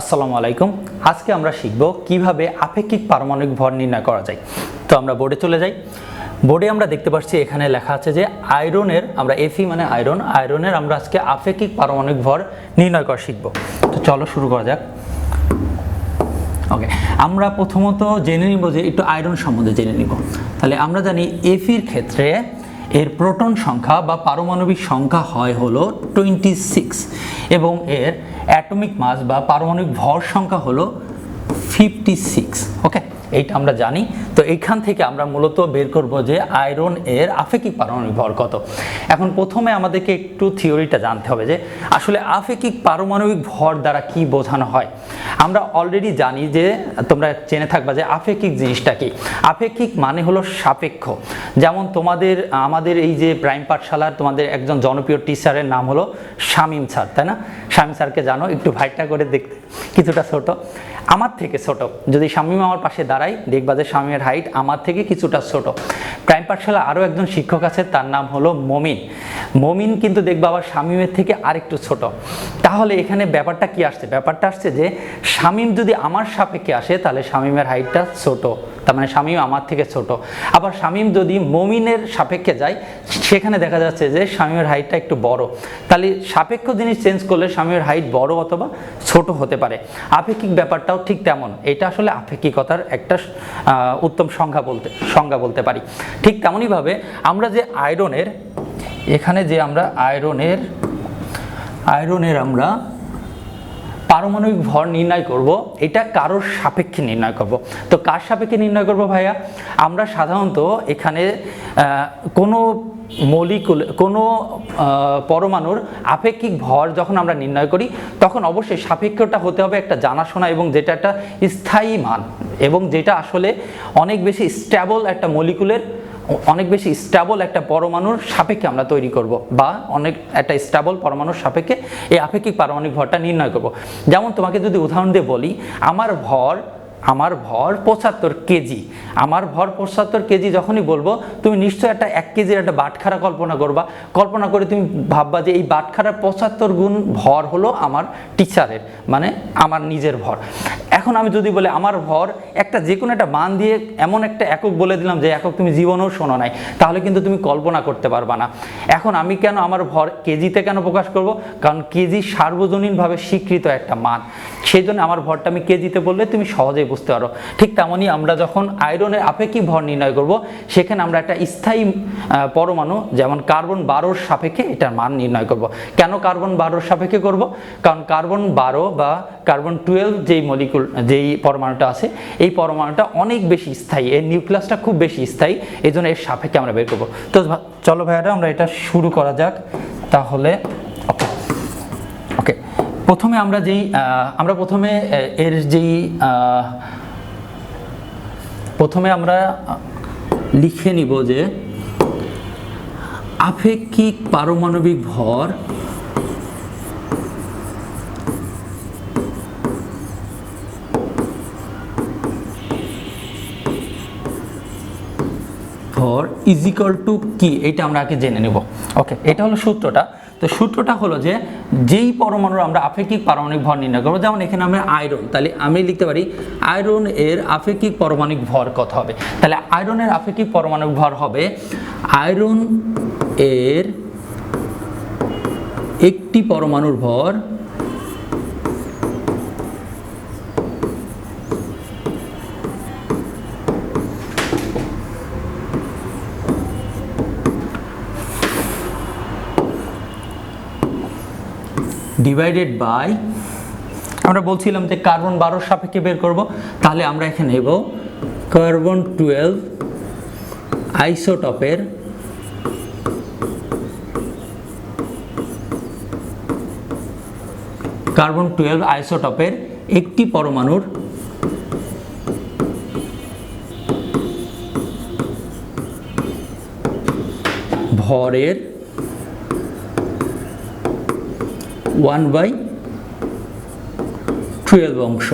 আসসালামু আলাইকুম। আজকে আমরা শিখব কীভাবে আপেক্ষিক পারমাণবিক ভর নির্ণয় করা যায়। তো আমরা বোর্ডে চলে যাই। বোর্ডে আমরা দেখতে পাচ্ছি এখানে লেখা আছে যে আয়রনের, আমরা এফি মানে আয়রন, আয়রনের আমরা আজকে আপেক্ষিক পারমাণবিক ভর নির্ণয় করা শিখব। তো চলো শুরু করা যাক। ওকে, আমরা প্রথমত জেনে নিব যে একটু আয়রন সম্বন্ধে জেনে নিব। তাহলে আমরা জানি এফির ক্ষেত্রে এর প্রোটন সংখ্যা বা পারমাণবিক সংখ্যা হয় হলো টোয়েন্টি সিক্স এবং এর অ্যাটমিক মাস বা পারমাণবিক ভর সংখ্যা হলো ফিফটি সিক্স ওকে এইটা আমরা জানি। তো এইখান থেকে আমরা মূলত বের করব যে আয়রন এর আপেক্ষিক পারমাণবিক ভর কত। এখন প্রথমে আমাদেরকে একটু থিওরিটা জানতে হবে যে আসলে আপেক্ষিক পারমাণবিক ভর দ্বারা কি বোঝানো হয়। আমরা অলরেডি জানি যে তোমরা জেনে থাকবা যে আপেক্ষিক জিনিসটা কি। আপেক্ষিক মানে হলো সাপেক্ষ। যেমন তোমাদের, আমাদের এই যে প্রাইম পাঠশালার তোমাদের একজন জনপ্রিয় টিচারের নাম হলো শামীম স্যার, তাই না? শামীম স্যারকে জানো, একটু ভাইটা করে দেখতে। কিছুটা ছোট। আমার থেকে ছোট। যদি শামীম আমার পাশে দাঁড়াই দেখবা যে শামীমের হাইট আমার থেকে কিছুটা ছোট। প্রাইম পাঠশালা আরও একজন শিক্ষক আছে, তার নাম হলো মমিন। মমিন কিন্তু দেখবা আবার স্বামীমের থেকে আরেকটু ছোট। তাহলে এখানে ব্যাপারটা কি আসছে? ব্যাপারটা আসছে যে, শামীম যদি আমার সাপেক্ষে আসে, তাহলে স্বামীমের হাইটটা ছোট। তার মানে শামীম আমার থেকে ছোট। আবার শামীম যদি মমিনের সাপেক্ষে যায়, সেখানে দেখা যাচ্ছে যে শামীমের হাইটটা একটু বড়। তাহলে সাপেক্ষ জিনিস চেঞ্জ করলে শামীমের হাইট বড় অথবা ছোট হতে পারে। আপেক্ষিক ব্যাপারটাও ঠিক তেমন। এটা আসলে আপেক্ষিকতার একটা উত্তম সংজ্ঞা বলতে সংজ্ঞা বলতে পারি। ঠিক তেমনইভাবে আমরা যে আয়রনের এখানে যে আমরা আয়রনের আয়রনের আমরা পারমাণবিক ভর নির্ণয় করব, এটা কারোর সাপেক্ষে নির্ণয় করব। তো কার সাপেক্ষে নির্ণয় করব ভাইয়া? আমরা সাধারণত এখানে কোনো মলিকুল, কোনো পরমাণুর আপেক্ষিক ভর যখন আমরা নির্ণয় করি, তখন অবশ্যই সাপেক্ষটা হতে হবে একটা জানাশোনা এবং যেটা একটা স্থায়ী মান এবং যেটা আসলে অনেক বেশি স্ট্যাবল একটা মলিকুলের অনেক বেশি স্ট্যাবল একটা পরমাণুর সাপেক্ষে আমরা তৈরি করব বা অনেক, একটা স্ট্যাবল পরমাণুর সাপেক্ষে এই আপেক্ষিক পারমাণবিক ভরটা নির্ণয় করব। যেমন তোমাকে যদি উদাহরণ দিয়ে বলি, আমার ভর আমার ভর পঁচাত্তর কেজি, আমার ভর পঁচাত্তর কেজি যখনই বলব, তুমি নিশ্চয়ই একটা এক কেজির একটা বাটখারা কল্পনা করবা। কল্পনা করে তুমি ভাববা যে এই বাটখারার পঁচাত্তর গুণ ভর হলো আমার টিচারের মানে আমার নিজের ভর। এখন আমি যদি বলি আমার ভর একটা যে কোনো একটা মান দিয়ে এমন একটা একক বলে দিলাম যে একক তুমি জীবনেও শোনো নাই, তাহলে কিন্তু তুমি কল্পনা করতে পারবা না। এখন আমি কেন আমার ভর কেজিতে কেন প্রকাশ করব? কারণ কেজি সার্বজনীনভাবে স্বীকৃত একটা মান। সেই জন্য আমার ভরটা আমি কেজিতে বললে তুমি সহজেই বুঝতে পারো। ঠিক তেমনই আমরা যখন আয়রনের আপেক্ষিক ভর নির্ণয় করব, সেখানে আমরা একটা স্থায়ী পরমাণু যেমন কার্বন বারোর সাপেক্ষে এটার মান নির্ণয় করব। কেন কার্বন বারোর সাপেক্ষে করব? কারণ কার্বন বারো বা কার্বন টুয়েলভ যেই মলিকুল যেই পরমাণুটা আছে, এই পরমাণুটা অনেক বেশি স্থায়ী। এর নিউক্লিয়াসটা খুব বেশি স্থায়ী এই জন্য এর সাপেক্ষে আমরা বের করব। তো চলো ভাইয়ারা, আমরা এটা শুরু করা যাক। তাহলে ওকে প্রথমে আমরা যেই আমরা প্রথমে এর যেই প্রথমে আমরা লিখে নিব যে আপেক্ষিক পারমাণবিক ভর ভর ইজ টু কি? এটা আমরা আগে জেনে নেব। ওকে এটা হলো সূত্রটা। তো সূত্রটা হলো যে যেই পরমাণুর আমরা আপেক্ষিক পারমাণবিক ভর নির্ণয় করব, যেমন এখানে আমরা আয়রন, তাহলে আমি লিখতে পারি আয়রন এর আপেক্ষিক পারমাণবিক ভর কত হবে? তাহলে আয়রনের আপেক্ষিক পারমাণবিক ভর হবে আয়রন এর একটি পরমাণুর ভর ডিভাইডেড বাই আমরা বলছিলাম যে কার্বন বারোর সাপেক্ষে বের করব, তাহলে আমরা এখানে নেব কার্বন টুয়েলভ আইসোটপের কার্বন টুয়েলভ আইসোটপের একটি পরমাণুর ভরের ওয়ান বাই টুয়েলভ অংশ।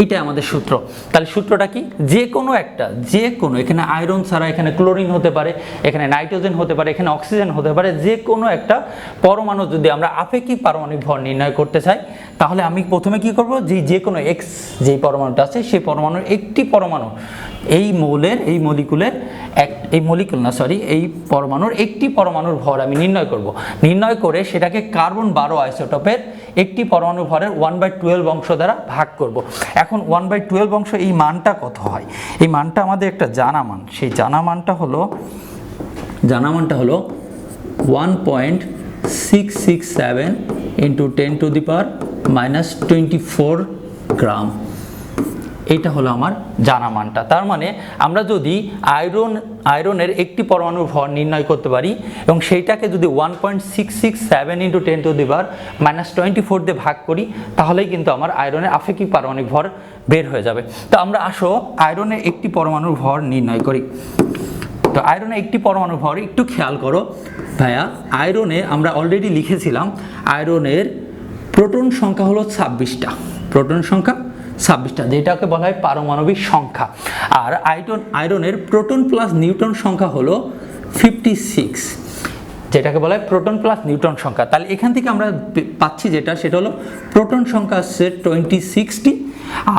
এইটাই আমাদের সূত্র। তাহলে সূত্রটা কি? যে কোনো একটা যে কোনো এখানে আয়রন ছাড়া এখানে ক্লোরিন হতে পারে, এখানে নাইট্রোজেন হতে পারে, এখানে অক্সিজেন হতে পারে যে কোনো একটা পরমাণু যদি আমরা আপেক্ষিক পারমাণবিক ভর নির্ণয় করতে চাই, তাহলে আমি প্রথমে কি করব? যে যে কোনো এক্স যেই পরমাণুটা আছে, সেই পরমাণুর একটি পরমাণু, এই মৌলের, এই মলিকুলের এক, এই মলিকুল না সরি এই পরমাণুর একটি পরমাণুর ভর আমি নির্ণয় করব। নির্ণয় করে সেটাকে কার্বন বারো আইসোটোপের একটি পরমাণু ভরের ওয়ান বাই টুয়েলভ অংশ দ্বারা ভাগ করব। এখন ওয়ান বাই টুয়েলভ অংশ এই মানটা কত হয়? এই মানটা আমাদের একটা জানা মান। সেই জানা মানটা হলো, জানা মানটা হলো one point six six seven into ten to the power minus twenty four gram এটা হলো আমার জানা মানটা। তার মানে আমরা যদি আয়রন আয়রনের একটি পরমাণুর ভর নির্ণয় করতে পারি এবং সেইটাকে যদি one point six six seven into ten to the power minus twenty four দিয়ে ভাগ করি, তাহলেই কিন্তু আমার আয়রনের আপেক্ষিক পারমাণবিক ভর বের হয়ে যাবে। তো আমরা আসো আয়রনের একটি পরমাণুর ভর নির্ণয় করি। তো আয়রনে একটি পরমাণু ভর, একটু খেয়াল করো ভাইয়া, আয়রনে আমরা অলরেডি লিখেছিলাম আয়রনের প্রোটন সংখ্যা হলো ছাব্বিশটা। প্রোটন সংখ্যা ছাব্বিশটা, যেটাকে বলা হয় পারমাণবিক সংখ্যা। আর আয়রন আয়রনের প্রোটন প্লাস নিউটন সংখ্যা হলো ফিফটি সিক্স যেটাকে বলা হয় প্রোটন প্লাস নিউটন সংখ্যা। তাহলে এখান থেকে আমরা পাচ্ছি যেটা, সেটা হলো প্রোটন সংখ্যা আসছে টোয়েন্টি সিক্সটি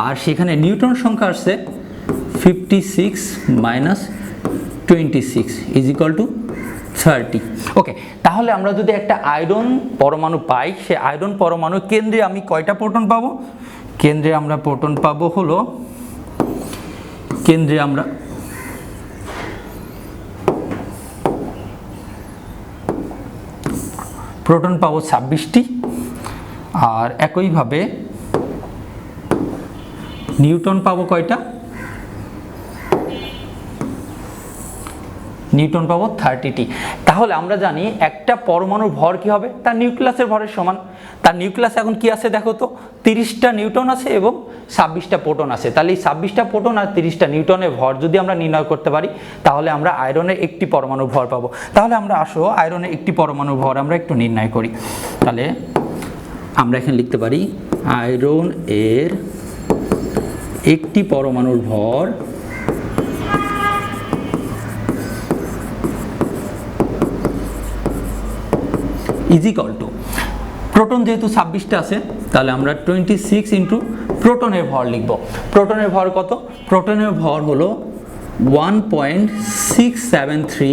আর সেখানে নিউটন সংখ্যা আসছে fifty six minus twenty six is to thirty okay তাহলে আমরা যদি একটা আয়রন পরমাণু পাই, সে আয়রন পরমাণু কেন্দ্রে আমি কয়টা প্রোটন পাবো? কেন্দ্রে আমরা প্রোটন পাবো হলো, কেন্দ্রে আমরা প্রোটন পাবো ছাব্বিশটি। আর একইভাবে নিউটন পাবো কয়টা? নিউটন পাবো থার্টিটি। তাহলে আমরা জানি একটা পরমাণুর ভর কি হবে? তার নিউক্লিয়াসের ভরের সমান তার নিউক্লিয়াস এখন কি আছে দেখো তো? তিরিশটা নিউটন আছে এবং ছাব্বিশটা প্রোটন আছে। তাহলে এই ছাব্বিশটা প্রোটন আর তিরিশটা নিউটনের ভর যদি আমরা নির্ণয় করতে পারি, তাহলে আমরা আয়রনের একটি পরমাণু ভর পাবো। তাহলে আমরা আসো, আয়রনের একটি পরমাণু ভর আমরা একটু নির্ণয় করি। তাহলে আমরা এখানে লিখতে পারি, আয়রন এর একটি পরমাণুর ভর ইজিকল টু প্রোটন যেহেতু ছাব্বিশটা আছে, তাহলে আমরা টোয়েন্টি সিক্স ইন্টু প্রোটনের ভর লিখব। প্রোটনের ভর কত? প্রোটনের ভর হলো one point six seven three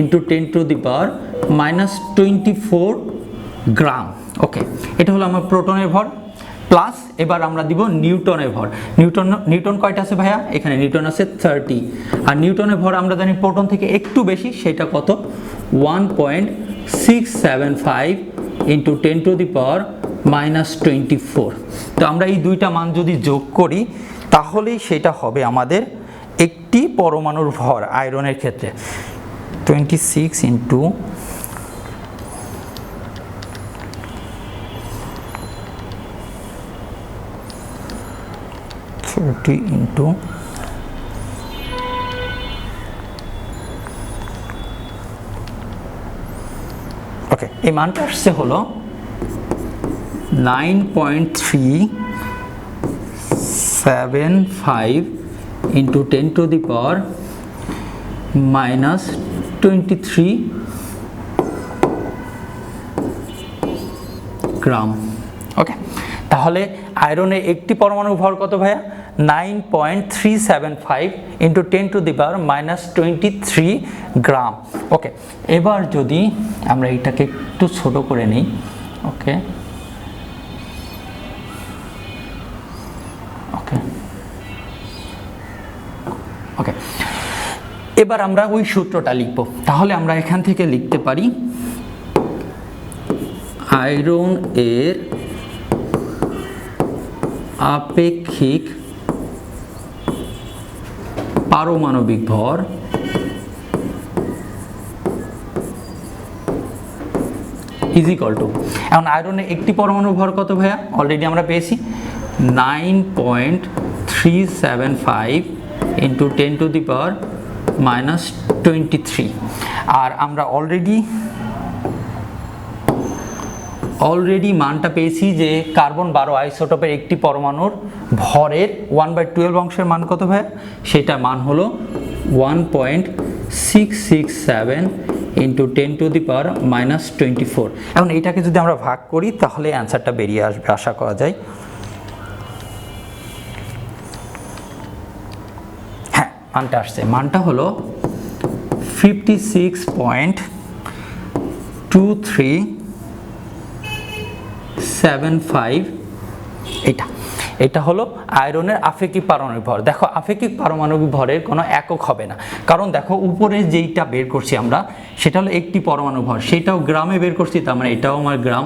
into ten to the power minus twenty four gram okay এটা হলো আমার প্রোটনের ভর প্লাস এবার আমরা দিব নিউটনের ভর। নিউটন নিউটন কয়টা আছে ভাইয়া? এখানে নিউটন আছে থার্টি আর নিউটনের ভর আমরা জানি প্রোটন থেকে একটু বেশি, সেটা কত? One point six seven five into ten to the power minus twenty four তো আমরা এই দুইটা মান যদি যোগ করি, তাহলেই সেটা হবে আমাদের একটি পরমাণুর ভর আয়রনের ক্ষেত্রে। Twenty six into thirty into okay এই মানটা আসছে হলো nine point three seven five into ten to the power minus twenty three gram okay তাহলে আয়রনের একটি পরমাণু ভর কত ভাইয়া? Nine point three seven five into ten to the power minus twenty three gram okay এবার যদি আমরা এটাকে একটু ছোট করে নিই ওকে ওকে ওকে এবার আমরা ওই সূত্রটা লিখব। তাহলে আমরা এখান থেকে লিখতে পারি আয়রন এর আপেক্ষিক পারমাণবিক ভর। ইজিকল টু এখন আয়রনের একটি পরমাণু ভর কত ভাইয়া? অলরেডি আমরা পেয়েছি। Nine point three seven five into ten to the power minus twenty three আর আমরা অলরেডি অলরেডি মানটা পেয়েছি যে কার্বন বারো আইসোটোপের একটি পরমাণুর ভরের ওয়ান বাই টুয়েলভ অংশের মান কত ভাই? সেটা মান হলো one point six six seven into ten to the power minus twenty four এখন এইটাকে যদি আমরা ভাগ করি, তাহলে অ্যান্সারটা বেরিয়ে আসবে, আশা করা যায়। হ্যাঁ মানটা আসছে। মানটা হলো fifty six point two three seven five এটা এটা হলো আয়রনের আপেক্ষিক পারমাণবিক ভর। দেখো, আপেক্ষিক পারমাণবিক ভরের কোনো একক হবে না। কারণ দেখো, উপরে যেইটা বের করছি আমরা, সেটা হলো একটি পরমাণু ভর। সেটাও গ্রামে বের করছি, তার মানে এটাও আমার গ্রাম।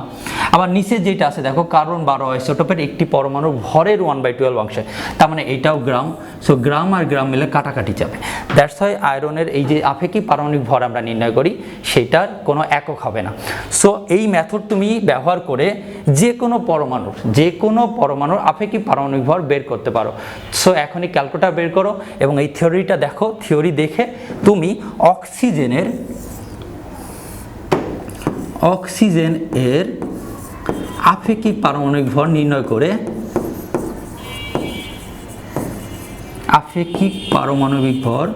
আবার নিচে যেটা আছে, দেখো, কার্বন বারো আইসোটোপের একটি পরমাণু ভরের ওয়ান বাই টুয়েলভ অংশে। তার মানে এটাও গ্রাম। সো গ্রাম আর গ্রাম মিলে কাটাকাটি যাবে। দ্যাটস হয় আয়রনের এই যে আপেক্ষিক পারমাণবিক ভর আমরা নির্ণয় করি, সেটার কোনো একক হবে না। সো এই মেথড তুমি ব্যবহার করে যে কোনো পরমাণুর, যে কোনো পরমাণুর আপেক্ষিক পারমাণবিক ভর বের করতে পারো। সো এখনই ক্যালকুলেটার বের করো এবং এই থিওরিটা দেখো থিওরি দেখে তুমি অক্সিজেনের, অক্সিজেন এর আপেক্ষিক পারমাণবিক ভর নির্ণয় করে আপেক্ষিক পারমাণবিক ভর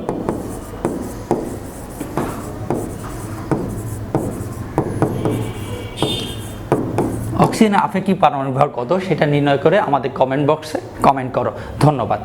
অক্সিজেনের আপেক্ষিক পারমাণবিক ভর কত? সেটা নির্ণয় করে আমাদের কমেন্ট বক্সে কমেন্ট করো। ধন্যবাদ।